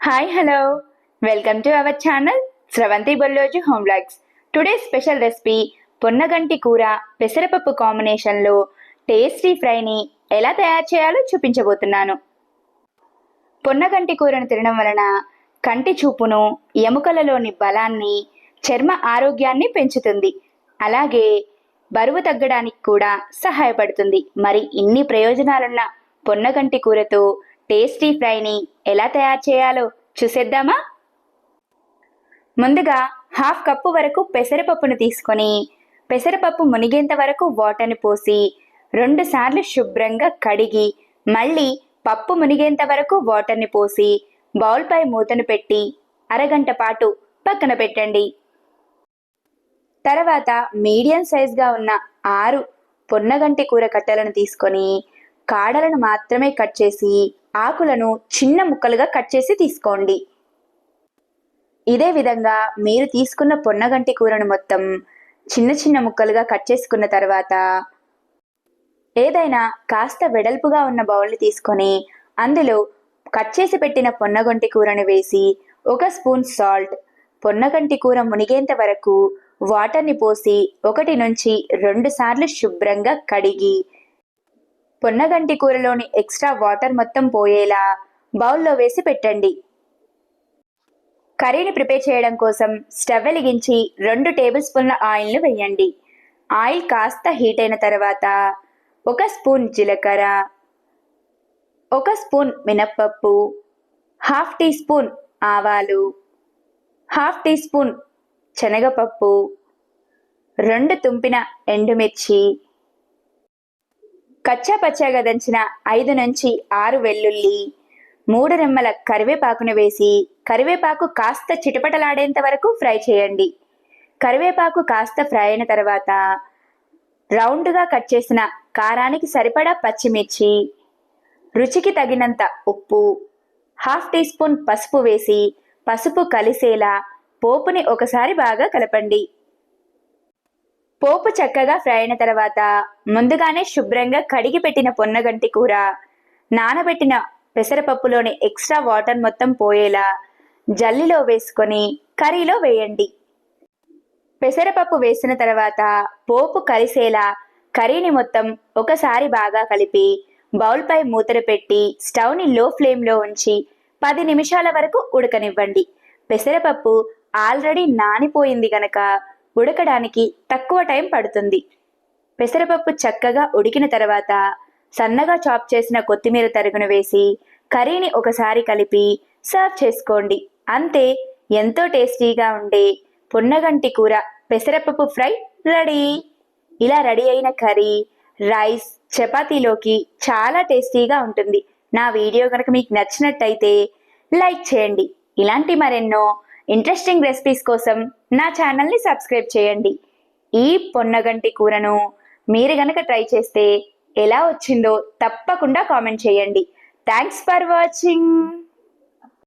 Hi hello welcome to our channel Sravanthi Bolloju home blogs today special recipe పొన్నగంటి కూర పెసరపప్పు కాంబినేషన్లో tasty ఫ్రైని ఎలా తయారు చేయాలో చూపించబోతున్నాను. పొన్నగంటి కూరను తినడం వలన కంటి చూపును ఎముకలలోని బలాన్ని చర్మ ఆరోగ్యాన్ని పెంచుతుంది. అలాగే బరువు తగ్గడానికి కూడా సహాయపడుతుంది. మరి ఇన్ని ప్రయోజనాలున్న పొన్నగంటి కూరతో టేస్టీ ఫ్రైని ఎలా తయారు చేయాలో చూసేద్దామా? ముందుగా హాఫ్ కప్పు వరకు పెసరపప్పును తీసుకొని పెసరపప్పు మునిగేంత వరకు వాటర్ని పోసి రెండుసార్లు శుభ్రంగా కడిగి మళ్ళీ పప్పు మునిగేంత వరకు వాటర్ని పోసి బౌల్పై మూతను పెట్టి అరగంట పాటు పక్కన పెట్టండి. తర్వాత మీడియం సైజ్గా ఉన్న ఆరు పొన్నగంటి కూర కట్టలను తీసుకొని కాడలను మాత్రమే కట్ చేసి ఆకులను చిన్న ముక్కలుగా కట్ చేసి తీసుకోండి. ఇదే విధంగా మీరు తీసుకున్న పొన్నగంటి కూరను మొత్తం చిన్న చిన్న ముక్కలుగా కట్ చేసుకున్న తర్వాత ఏదైనా కాస్త వెడల్పుగా ఉన్న బౌల్ని తీసుకొని అందులో కట్ చేసి పెట్టిన పొన్నగంటి కూరను వేసి ఒక స్పూన్ సాల్ట్ పొన్నగంటి కూర మునిగేంత వరకు వాటర్ని పోసి ఒకటి నుంచి రెండు సార్లు శుభ్రంగా కడిగి పొన్నగంటి కూరలోని ఎక్స్ట్రా వాటర్ మొత్తం పోయేలా బౌల్లో వేసి పెట్టండి. కర్రీని ప్రిపేర్ చేయడం కోసం స్టవ్ వెలిగించి రెండు టేబుల్ స్పూన్ల ఆయిల్ను వేయండి. ఆయిల్ కాస్త హీట్ అయిన తర్వాత ఒక స్పూన్ జీలకర్ర ఒక స్పూన్ మినప్పప్పు హాఫ్ టీ స్పూన్ ఆవాలు హాఫ్ టీ స్పూన్ శనగపప్పు రెండు తుంపిన ఎండుమిర్చి కచ్చా పచ్చాగా దంచిన ఐదు నుంచి ఆరు వెల్లుల్లి మూడు రెమ్మల కరివేపాకును వేసి కరివేపాకు కాస్త చిటపటలాడేంత వరకు ఫ్రై చేయండి. కరివేపాకు కాస్త ఫ్రై అయిన తర్వాత రౌండ్గా కట్ చేసిన కారానికి సరిపడా పచ్చిమిర్చి రుచికి తగినంత ఉప్పు హాఫ్ టీ స్పూన్ పసుపు వేసి పసుపు కలిసేలా పోపుని ఒకసారి బాగా కలపండి. పోపు చక్కగా ఫ్రై అయిన తర్వాత ముందుగానే శుభ్రంగా కడిగి పెట్టిన పొన్నగంటి కూర నానబెట్టిన పెసరపప్పులోని ఎక్స్ట్రా వాటర్ మొత్తం పోయేలా జల్లిలో వేసుకొని కర్రీలో వేయండి. పెసరపప్పు వేసిన తర్వాత పోపు కలిసేలా కర్రీని మొత్తం ఒకసారి బాగా కలిపి బౌల్పై మూతలు పెట్టి స్టవ్ని లో ఫ్లేమ్లో ఉంచి పది నిమిషాల వరకు ఉడకనివ్వండి. పెసరపప్పు ఆల్రెడీ నానిపోయింది గనక ఉడకడానికి తక్కువ టైం పడుతుంది. పెసరపప్పు చక్కగా ఉడికిన తర్వాత సన్నగా చాప్ చేసిన కొత్తిమీర తరుగును వేసి కర్రీని ఒకసారి కలిపి సర్వ్ చేసుకోండి. అంతే ఎంతో టేస్టీగా ఉండే పున్నగంటి కూర పెసరపప్పు ఫ్రై రెడీ. ఇలా రెడీ అయిన కర్రీ రైస్ చపాతీలోకి చాలా టేస్టీగా ఉంటుంది. నా వీడియో కనుక మీకు నచ్చినట్టయితే లైక్ చేయండి. ఇలాంటి మరెన్నో ఇంట్రెస్టింగ్ రెసిపీస్ కోసం నా ఛానల్ని సబ్స్క్రైబ్ చేయండి. ఈ పొన్నగంటి కూరను మీరు గనక ట్రై చేస్తే ఎలా వచ్చిందో తప్పకుండా కామెంట్ చేయండి. Thanks for watching.